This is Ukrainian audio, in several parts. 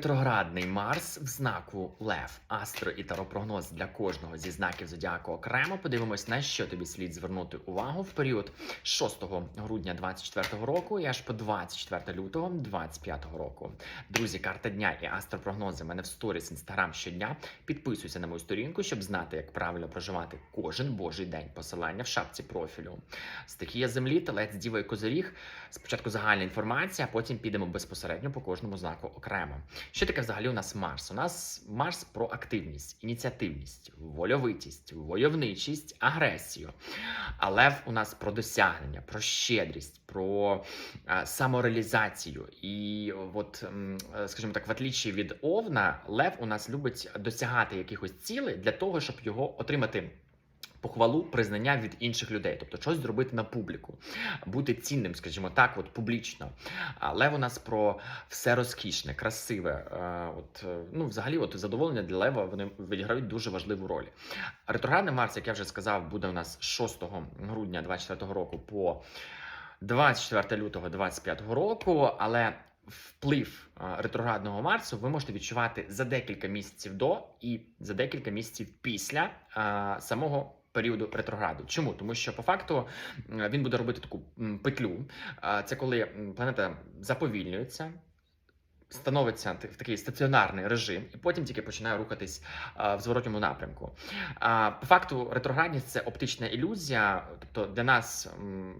Ретроградний Марс в знаку Лев, астро і таропрогноз для кожного зі знаків зодіаку окремо. Подивимось, на що тобі слід звернути увагу в період 6 грудня 24 року і аж по 24 лютого 25 року. Друзі, карта дня і астропрогнози в мене в сторіс інстаграм щодня. Підписуйся на мою сторінку, щоб знати, як правильно проживати кожен божий день. Посилання в шапці профілю. Стихія землі, телець, діва і козиріг. Спочатку загальна інформація, а потім підемо безпосередньо по кожному знаку окремо. Що таке взагалі у нас Марс? У нас Марс про активність, ініціативність, вольовитість, войовничість, агресію. А Лев у нас про досягнення, про щедрість, про е, самореалізацію. І от, скажімо так, в отличі від Овна, Лев у нас любить досягати якихось цілей для того, щоб його отримати. Похвалу, признання від інших людей, тобто щось зробити на публіку, бути цінним, скажімо так, от публічно. А Лев у нас про все розкішне, красиве. Е, От е, ну, взагалі, от задоволення для Лева вони відіграють дуже важливу роль. Ретроградний Марс, як я вже сказав, буде у нас 6 грудня 24 року по 24 лютого 25 року, але вплив е, ретроградного Марсу ви можете відчувати за декілька місяців до і за декілька місяців після самого. Періоду ретрограду. Чому? Тому що по факту він буде робити таку петлю. Це коли планета заповільнюється, становиться в такий стаціонарний режим, і потім тільки починає рухатись а, в зворотньому напрямку. А, По факту, ретроградність це оптична ілюзія. Тобто для нас,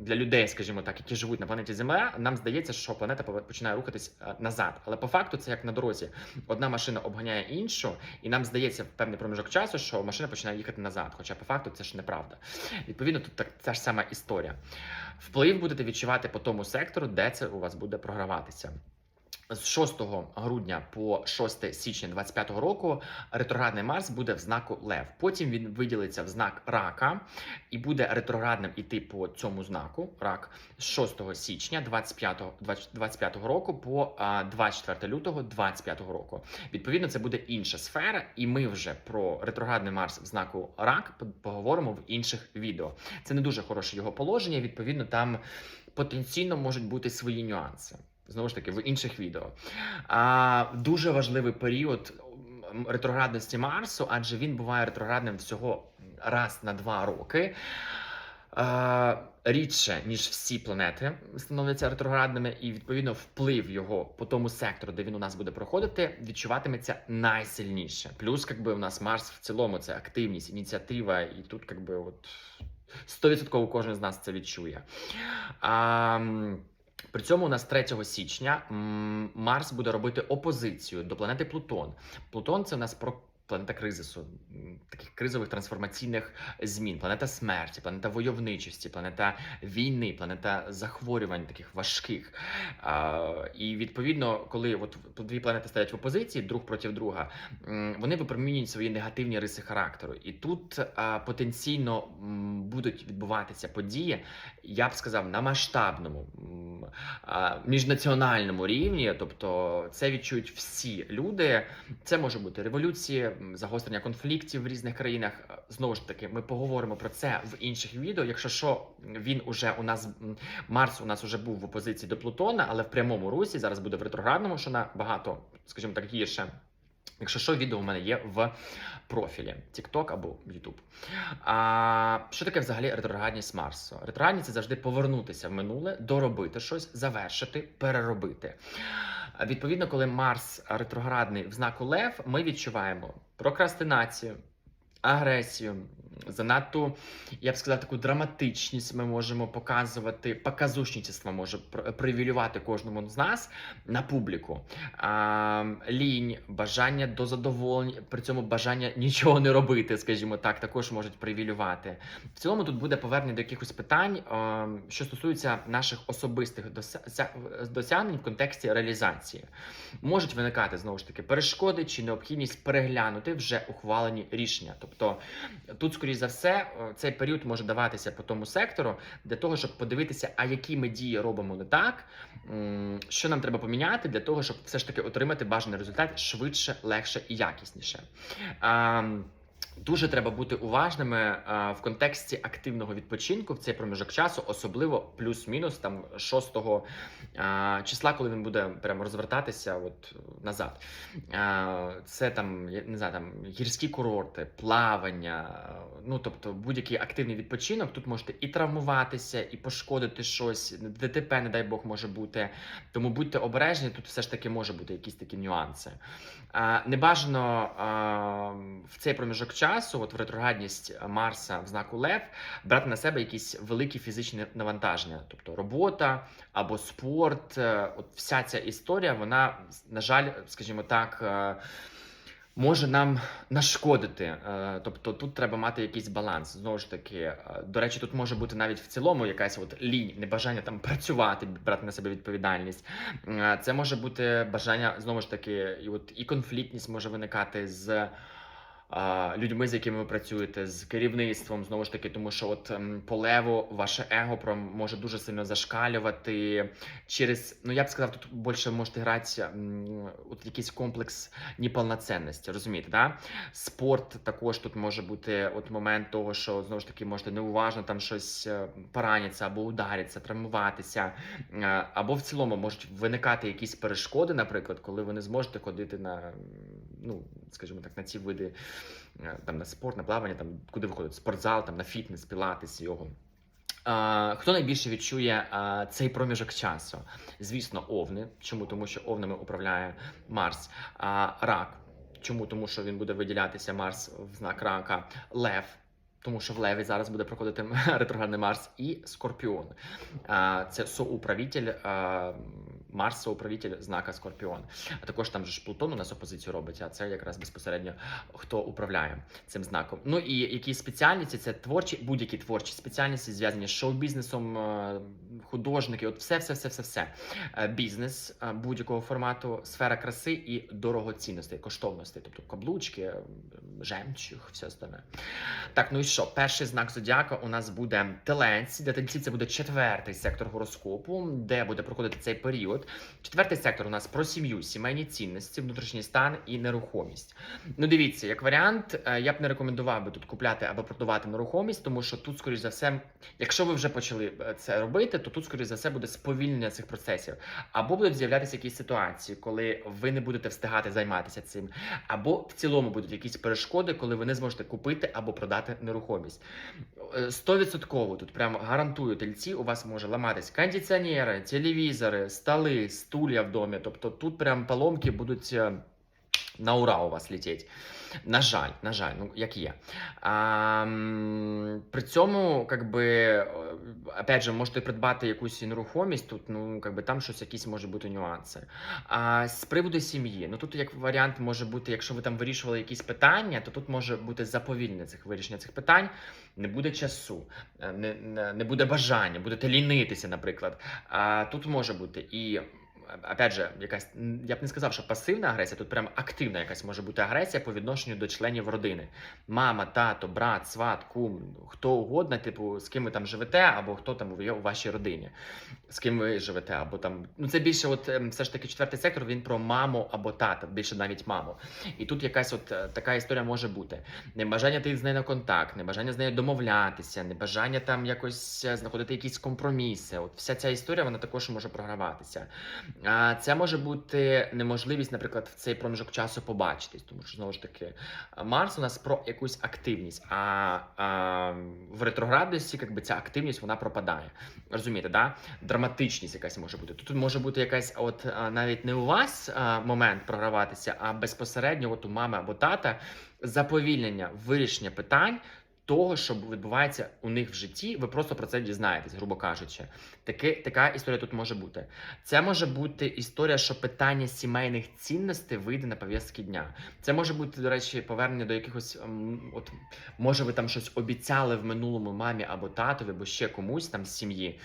для людей, скажімо так, які живуть на планеті Земля, нам здається, що планета починає рухатись назад. Але по факту це як на дорозі. Одна машина обганяє іншу, і нам здається в певний проміжок часу, що машина починає їхати назад. Хоча по факту це ж неправда. Відповідно, тут так ця ж сама історія. Вплив будете відчувати по тому сектору, де це у вас буде програватися. З 6 грудня по 6 січня 25 року ретроградний Марс буде в знаку Лев. Потім він виділиться в знак Рака і буде ретроградним іти по цьому знаку Рак з 6 січня 25, 25 року по а, 24 лютого 25 року. Відповідно, це буде інша сфера, і ми вже про ретроградний Марс в знаку Рак по- поговоримо в інших відео. Це не дуже хороше його положення. Відповідно, там потенційно можуть бути свої нюанси. Знову ж таки, в інших відео. А, дуже важливий період ретроградності Марсу, адже він буває ретроградним всього раз на два роки. Рідше, ніж всі планети становляться ретроградними, і відповідно вплив його по тому сектору, де він у нас буде проходити, відчуватиметься найсильніше. Плюс, якби у нас Марс в цілому це активність, ініціатива, і тут, якби, от 100% кожен з нас це відчує. А, при цьому у нас 3 січня Марс буде робити опозицію до планети Плутон. Плутон це у нас про планета кризису, таких кризових трансформаційних змін, планета смерті, планета войовничості, планета війни, планета захворювань таких важких. А, і відповідно, коли от дві планети стоять в опозиції друг проти друга, вони випромінюють свої негативні риси характеру. І тут а, потенційно будуть відбуватися події, я б сказав, на масштабному а, міжнаціональному рівні. Тобто, це відчують всі люди. Це може бути революції, м, загострення конфліктів в різних країнах. Е, Знову ж таки, ми поговоримо про це в інших відео. Якщо що, він уже у нас Марс у нас уже був в опозиції до Плутона, але в прямому русі зараз буде в ретроградному, що набагато, скажімо так, гірше. Якщо що, відео у мене є в профілі TikTok або YouTube. А, що таке взагалі ретроградність Марсу? Ретроградність це завжди повернутися в минуле, доробити щось, завершити, переробити. Відповідно, коли Марс ретроградний в знаку Лев, ми відчуваємо прокрастинацію, агресію, занадто, я б сказав, таку драматичність ми можемо показувати, показушничество може пр- привілювати кожному з нас на публіку. А, лінь, бажання до задоволення, при цьому бажання нічого не робити, скажімо так, також можуть привілювати. В цілому тут буде повернення до якихось питань, а, що стосуються наших особистих дося- досягнень в контексті реалізації. Можуть виникати знову ж таки перешкоди чи необхідність переглянути вже ухвалені рішення. Тобто тут, скоріш за все, е, цей період може даватися по тому сектору для того, щоб подивитися, а які ми дії робимо не так, що нам треба поміняти для того, щоб все ж таки отримати бажаний результат швидше, легше і якісніше. А, Дуже треба бути уважними е, в контексті активного відпочинку в цей проміжок часу, особливо плюс-мінус там 6 е, числа, коли він буде прямо розвертатися от назад. Е, це там не знаю, там гірські курорти, плавання. Ну тобто будь-який активний відпочинок. Тут можете і травмуватися, і пошкодити щось. ДТП, не дай Бог, може бути. Тому будьте обережні, тут все ж таки може бути якісь такі нюанси. А, не бажано а, в цей проміжок часу, от в ретроградність Марса в знаку Лев, брати на себе якісь великі фізичні навантаження, тобто робота або спорт. Е, От вся ця історія, вона, на жаль, скажімо так. е, Може нам нашкодити, Е, тобто тут треба мати якийсь баланс. Знову ж таки, е, до речі, тут може бути навіть в цілому якась от лінь, небажання там працювати, брати на себе відповідальність. Е, Це може бути бажання знову ж таки, і от і конфліктність може виникати з. Людьми, з якими ви працюєте, з керівництвом, знову ж таки, тому що от ем, по леву ваше его може дуже сильно зашкалювати через, ну я б сказав, тут більше можете грати м, от якийсь комплекс неповноцінності, розумієте, да? Спорт також тут може бути от момент того, що знову ж таки можете неуважно там щось е, поранитися або ударитися, травмуватися, Е, або в цілому можуть виникати якісь перешкоди, наприклад, коли ви не зможете ходити на, ну скажімо так, на ці види е, там на спорт, на плавання, там куди виходить спортзал, там на фітнес, пілатес, йогу. А, хто найбільше відчує цей проміжок часу? Звісно, овни. Чому? Тому що овнами управляє Марс. Рак. Чому? Тому що він буде виділятися Марс в знак рака. Лев. Тому що в Леві зараз буде проходити ретроградний Марс і Скорпіон. Це соуправитель Марс, соуправитель знака Скорпіон. А також там же ж Плутон у нас опозицію робить, а це якраз безпосередньо хто управляє цим знаком. Ну і які спеціальності це творчі, будь-які творчі спеціальності зв'язані з шоу-бізнесом, е, художники, от все, все, все, все, все. Е, Бізнес е, будь-якого формату, сфера краси і дорогоцінностей, коштовностей, тобто каблучки, жемчуг, все остальне. Так, ну і що? Перший знак зодіака у нас буде телець. Для тельців це буде четвертий сектор гороскопу, де буде проходити цей період. Четвертий сектор у нас про сім'ю, сімейні цінності, внутрішній стан і нерухомість. Ну, дивіться, як варіант, е, я б не рекомендував би тут купляти або продавати нерухомість, тому що тут, скоріш за все, якщо ви вже почали е, це робити, то тут, скоріш за все, буде сповільнення цих процесів. Або будуть з'являтися якісь ситуації, коли ви не будете встигати займатися цим, або в цілому будуть якісь перешкоди, коли ви не зможете купити або продати нерухомість. Е, Стовідсотково тут прямо гарантую тельці, у вас може ламатись кондиціонери, телевізори, столи, стулья в доме. Тобто тут прям поломки будуть. е, На ура у вас летіть. На жаль, на жаль, ну як є. А, при цьому, как би, опять же, можете придбати якусь нерухомість, тут, ну, как би, там щось якісь може бути нюанси. А з приводу сім'ї, ну тут як варіант може бути, якщо ви там вирішували якісь питання, то тут може бути заповільнення цих вирішення цих питань, не буде часу, е, не, не буде бажання, будете лінитися, наприклад. А тут може бути і. Опять же, якась я б не сказав, що пасивна агресія, тут прям активна якась може бути агресія по відношенню до членів родини. Мама, тато, брат, сват, кум, хто угодно, типу, з ким ви там живете, або хто там є у вашій родині, з ким ви живете, або там. Ну це більше, от ем, все ж таки, четвертий сектор він про маму або тата, більше навіть маму. І тут якась от е, така історія може бути. Небажання йти з нею на контакт, небажання з нею домовлятися, небажання там якось е, знаходити якісь компроміси. От вся ця історія вона також може програватися. Це може бути неможливість, наприклад, в цей проміжок часу побачитись, тому що знову ж таки Марс у нас про якусь активність, а, а в ретроградності якби ця активність вона пропадає. Розумієте, да? Драматичність якась може бути. Тут може бути якась, от навіть не у вас момент програватися, а безпосередньо от у мами або тата заповільнення вирішення питань. Того, що відбувається у них в житті, ви просто про це дізнаєтесь, грубо кажучи. Таке, така історія тут може бути. Це може бути історія, що питання сімейних цінностей вийде на пов'язки дня. Це може бути, до речі, повернення до якихось, ем, от може ви там щось обіцяли в минулому мамі або татові, або ще комусь там з сім'ї.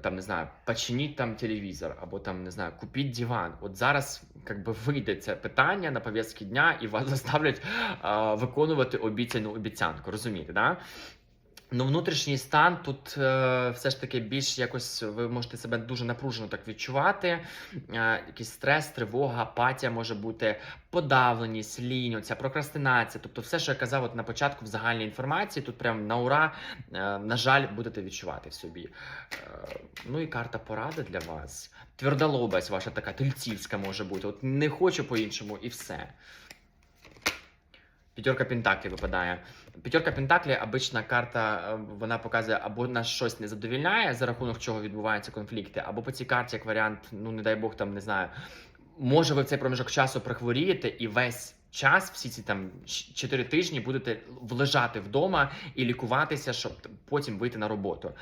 Там не знаю, починіть там телевізор, або там не знаю, купіть диван. От зараз як би вийде це питання на пов'язки дня, і вас заставлять а, виконувати обіцяну обіцянку. Розумієте, да? Ну, внутрішній стан тут е, все ж таки більш якось ви можете себе дуже напружено так відчувати. Е, якийсь стрес, тривога, апатія може бути, подавленість, лінь, оця прокрастинація. Тобто, все, що я казав от на початку в загальній інформації, тут прям на ура, е, на жаль, будете відчувати в собі. Е, ну і карта поради для вас. Твердолобець ваша така тельцівська може бути. От не хочу по-іншому, і все. П'ятерка Пентаклі випадає. П'ятерка Пентаклі обична карта, е, вона показує або нас щось не задовільняє, за рахунок чого відбуваються конфлікти, або по цій карті, як варіант, ну не дай Бог, там не знаю, може ви в цей проміжок часу прихворієте і весь. Час, всі ці там 4 тижні будете лежати вдома і лікуватися, щоб потім вийти на роботу.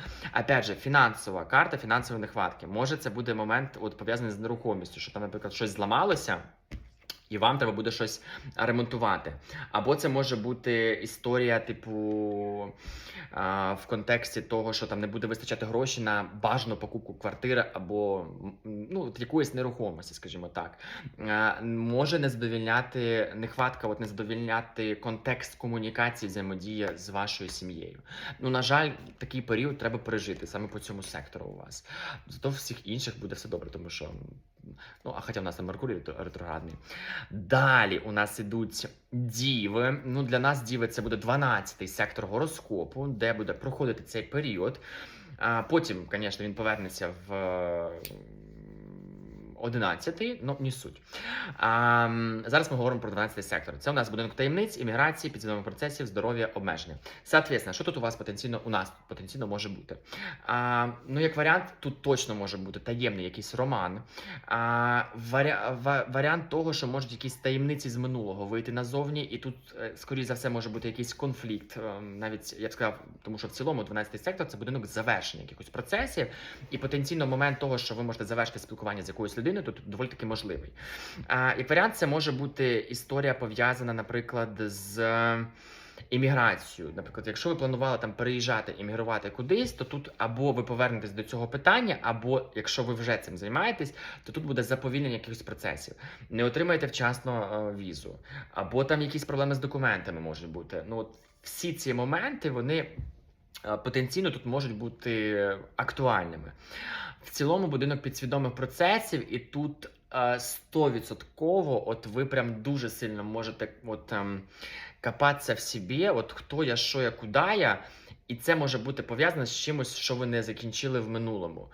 Опять же, фінансова карта, фінансові нехватки. Може, це буде момент, от пов'язаний з нерухомістю, що там, наприклад, щось зламалося. І вам треба буде щось ремонтувати. Або це може бути історія, типу, а, в контексті того, що там не буде вистачати гроші на бажану покупку квартири або ну, якоїсь нерухомості, скажімо так. А, може не задовільняти нехватка, от не задовільняти контекст комунікації, взаємодії з вашою сім'єю. Ну, на жаль, такий період треба пережити саме по цьому сектору у вас. Зато всіх інших буде все добре, тому що. Ну, а хоча в нас там Меркурій ретроградний. Далі у нас ідуть діви. Ну, для нас діви це буде 12-й сектор гороскопу, де буде проходити цей період. А потім, звісно, він повернеться в 11-й, ну не суть. А, зараз ми говоримо про 12-й сектор. Це у нас будинок таємниць, імміграції, підсвідомих процесів, здоров'я, обмеження. Соответственно, що тут у вас потенційно у нас потенційно може бути? А, ну, як варіант, тут точно може бути таємний якийсь роман. А, варя, ва- варіант того, що можуть якісь таємниці з минулого вийти назовні, і тут, е, скоріш за все, може бути якийсь конфлікт. Е, Навіть я б сказав, тому що в цілому 12-й сектор це будинок завершення якихось процесів, і потенційно момент того, що ви можете завершити спілкування з якоюсь людиною, тут доволі таки можливий. А, як варіант, це може бути історія пов'язана, наприклад, з. е, Імміграцію, наприклад, якщо ви планували там переїжджати, іммігрувати кудись, то тут або ви повернетесь до цього питання, або якщо ви вже цим займаєтесь, то тут буде заповільнення якихось процесів. Не отримаєте вчасно е, візу, або там якісь проблеми з документами можуть бути. Ну от всі ці моменти вони потенційно тут можуть бути актуальними. В цілому будинок підсвідомих процесів, і тут е, стовідсотково, от ви прям дуже сильно можете от, ем, копатися в собі, от хто я, що я, куди я. І це може бути пов'язано з чимось, що ви не закінчили в минулому.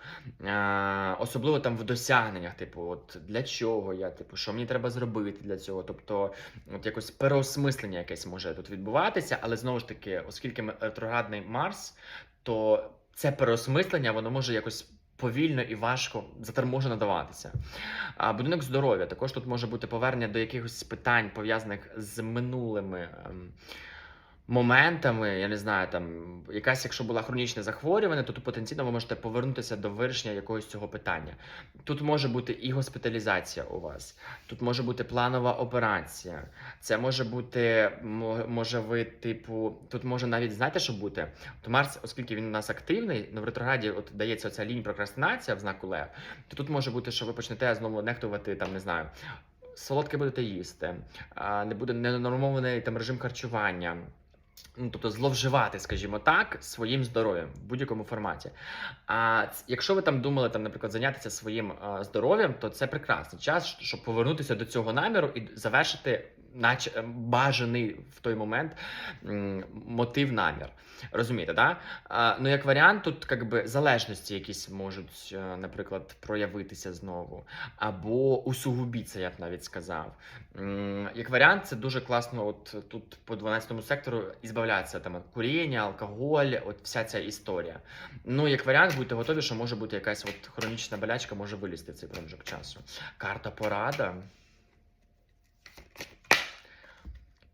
Е, особливо там в досягненнях, типу, от для чого я, типу, що мені треба зробити для цього. Тобто, от якось переосмислення якесь може тут відбуватися, але знову ж таки, оскільки ретроградний Марс, то це переосмислення воно може якось повільно і важко заторможено даватися. А будинок здоров'я також тут може бути повернення до якихось питань, пов'язаних з минулими. Моментами, я не знаю, там якась, якщо була хронічне захворювання, то тут потенційно ви можете повернутися до вирішення якогось цього питання. Тут може бути і госпіталізація у вас, тут може бути планова операція. Це може бути, мо- може ви, типу, тут може навіть знаєте, що бути? То Марс, оскільки він у нас активний, ну в ретрограді от дається оця лінь прокрастинація в знаку Лев, то тут може бути, що ви почнете знову нехтувати там, не знаю. Солодке будете їсти, не буде ненормований там режим харчування. Ну, тобто зловживати, скажімо так, своїм здоров'ям в будь-якому форматі. А якщо ви там думали, там, наприклад, зайнятися своїм здоров'ям, то це прекрасний час, щоб повернутися до цього наміру і завершити, наче ем, бажаний в той момент мотив намір. Розумієте, да? Ну, як варіант, тут как би, залежності якісь можуть, е, наприклад, проявитися знову, або усугубіться, я б навіть сказав. Як варіант, це дуже класно. От тут по 12 сектору ізбавлятися там куріння, алкоголь, от вся ця історія. Ну, як варіант, будьте готові, що може бути якась от хронічна болячка, може вилізти в цей проміжок часу. Карта порада.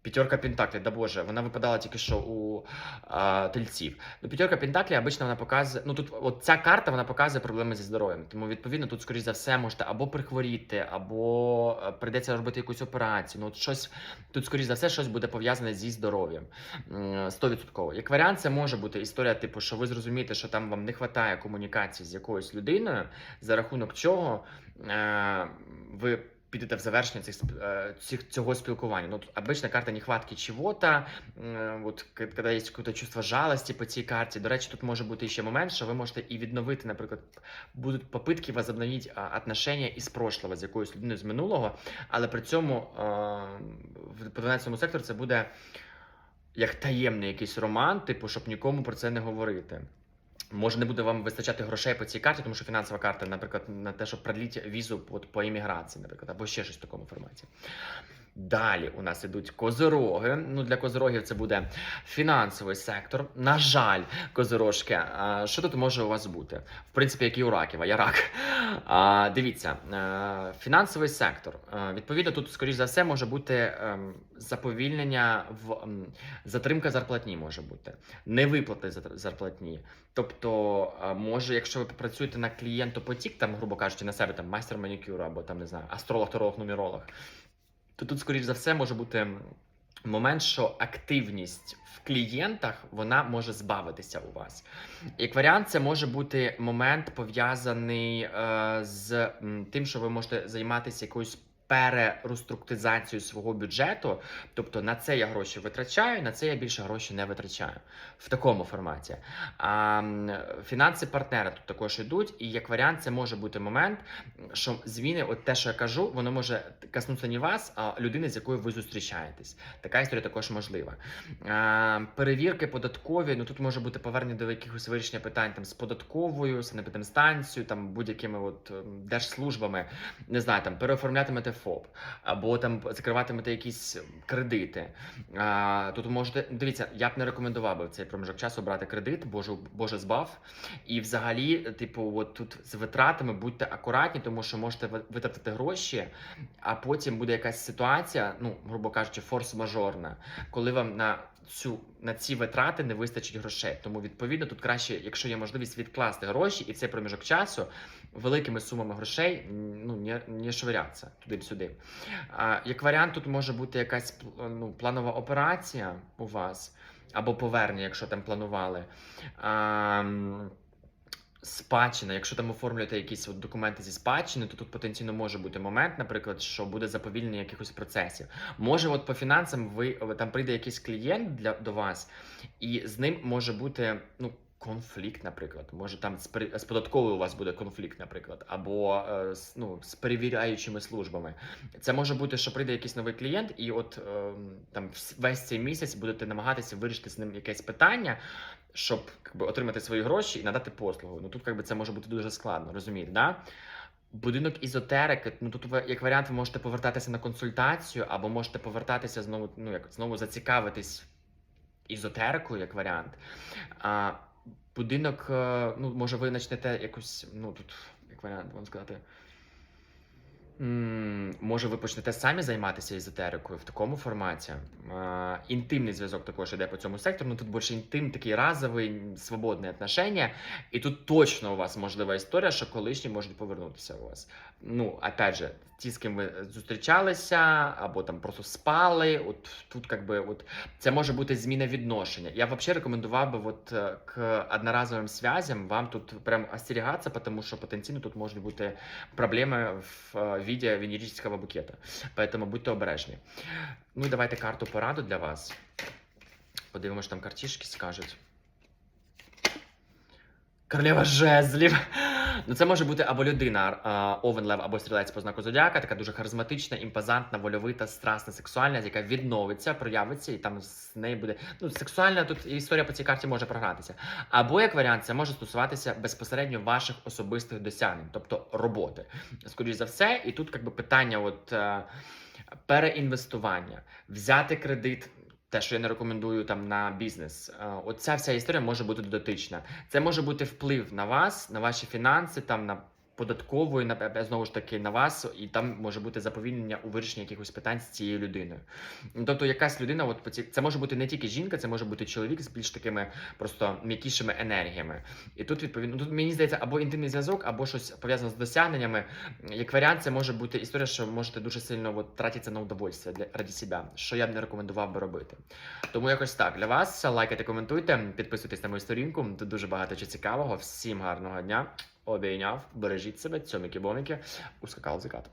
П'ятерка Пентаклі, да боже, вона випадала тільки що у а, тельців. Ну, п'ятерка Пентаклі обично вона показує. Ну тут от ця карта вона показує проблеми зі здоров'ям. Тому відповідно тут, скоріш за все, можете або прихворіти, або е, прийдеться робити якусь операцію. Ну, от щось тут, скоріш за все, щось буде пов'язане зі здоров'ям. М, 100%. Як варіант, це може бути історія, типу, що ви зрозумієте, що там вам не вистачає комунікації з якоюсь людиною, за рахунок чого е, ви підете в завершення цих, е, цих цього спілкування. Ну, обычно карта нехватки чего-то, е, от коли є якесь чувство жалості по цій карті. До речі, тут може бути ще момент, що ви можете і відновити, наприклад, будуть попитки возобновити отношення із прошлого, з якоюсь людиною з минулого, але при цьому е, по 12 сектору це буде як таємний якийсь роман, типу, щоб нікому про це не говорити. Може, не буде вам вистачати грошей по цій карті, тому що фінансова карта, наприклад, на те, щоб продліть візу по імміграції, наприклад, або ще щось в такому форматі. Далі у нас ідуть козироги. Ну, для козирогів це буде фінансовий сектор. На жаль, козирожки, що тут може у вас бути? В принципі, як і у раків, а я рак. А, дивіться, е, фінансовий сектор. Е, Відповідно, тут, скоріш за все, може бути ем, заповільнення в затримка зарплатні може бути, невиплати зар- зарплатні. Тобто, е, може, якщо ви працюєте на клієнтопотік, там, грубо кажучи, на себе там майстер манікюру або там не знаю, астролог, таролог, нумеролог, то тут, скоріш за все, може бути момент, що активність в клієнтах вона може збавитися у вас. Як варіант, це може бути момент пов'язаний е, з тим, що ви можете займатися якоюсь перереструктуризацією свого бюджету. Тобто на це я гроші витрачаю, на це я більше грошей не витрачаю в такому форматі. А фінанси партнера тут також йдуть, і як варіант, це може бути момент, що зміни, от те, що я кажу, воно може коснутися не вас, а людини, з якою ви зустрічаєтесь. Така історія також можлива. А, перевірки податкові, ну тут може бути повернення до якихось вирішення питань там з податковою, санепідемстанцією, там будь-якими от ем, держслужбами, не знаю, там переоформлятимете ФОП, або там закриватимете якісь кредити. А, тут можете дивіться, я б не рекомендував би в цей проміжок часу брати кредит, боже, боже збав. І взагалі, типу, от тут з витратами будьте акуратні, тому що можете ви- витратити гроші, а потім буде якась ситуація, ну, грубо кажучи, форс-мажорна, коли вам на цю на ці витрати не вистачить грошей. Тому відповідно тут краще, якщо є можливість відкласти гроші, і цей проміжок часу великими сумами грошей ну не, не швиряться туди-сюди. Як варіант, тут може бути якась ну, планова операція у вас. Або повернення, якщо там планували. А, Спадщина, якщо там оформлюєте якісь от документи зі спадщини, то тут потенційно може бути момент, наприклад, що буде заповільнення якихось процесів. Може, от по фінансам ви там прийде якийсь клієнт для до вас, і з ним може бути ну. Конфлікт, наприклад, може там з, податковою у вас буде конфлікт, наприклад, або е, з, ну, з перевіряючими службами. Це може бути, що прийде якийсь новий клієнт, і от е, там весь цей місяць будете намагатися вирішити з ним якесь питання, щоб якби, отримати свої гроші і надати послугу. Ну тут якби, це може бути дуже складно, розумієте, да? Будинок ізотерики, ну тут ви як варіант, ви можете повертатися на консультацію, або можете повертатися знову, ну як знову зацікавитись ізотерикою, як варіант. А, будинок, е, ну, може, ви почнете якусь, ну тут, як варіант, вам сказати. Може, ви почнете самі займатися езотерикою в такому форматі. Е, Інтимний зв'язок також іде по цьому сектору. Ну тут більше інтим, такий разовий, свободне отношення. І тут точно у вас можлива історія, що колишні можуть повернутися у вас. Ну, опять же, ті, з ким ви зустрічалися, або там просто спали. От тут, как би, от це може бути зміна відношення. Я взагалі рекомендував би от е, к одноразовим связям вам тут прям остерігатися, тому що потенційно тут можуть бути проблеми в е, виде венерического букета. Поэтому будьте обережні. Ну і давайте карту пораду для вас. Подивимося, там картішки скажуть. Королева жезлів. Ну, це може бути або людина, овен, лев, або стрілець по знаку зодіака, така дуже харизматична, імпозантна, вольовита, страсна, сексуальна, яка відновиться, проявиться, і там з неї буде. Ну, сексуальна тут історія по цій карті може програтися. Або як варіант, це може стосуватися безпосередньо ваших особистих досягнень, тобто роботи. Скоріше за все, і тут якби питання, от е, переінвестування, взяти кредит. Те, що я не рекомендую там на бізнес, Е, оця вся історія може бути дотична. Це може бути вплив на вас, на ваші фінанси, там на податкову, і на е, знову ж таки на вас, і там може бути заповільнення у вирішенні якихось питань з цією людиною. Тобто, якась людина, от це може бути не тільки жінка, це може бути чоловік з більш такими просто м'якішими енергіями. І тут відповідно тут мені здається або інтимний зв'язок, або щось пов'язане з досягненнями. Як варіант, це може бути історія, що можете дуже сильно от, тратитися на удовольствие для раді себе, що я б не рекомендував би робити. Тому якось так для вас лайкайте, коментуйте, підписуйтесь на мою сторінку. Тут дуже багато чого цікавого. Всім гарного дня. Обійняв, бережіть себе, цьомики-боміки, ускакав закат.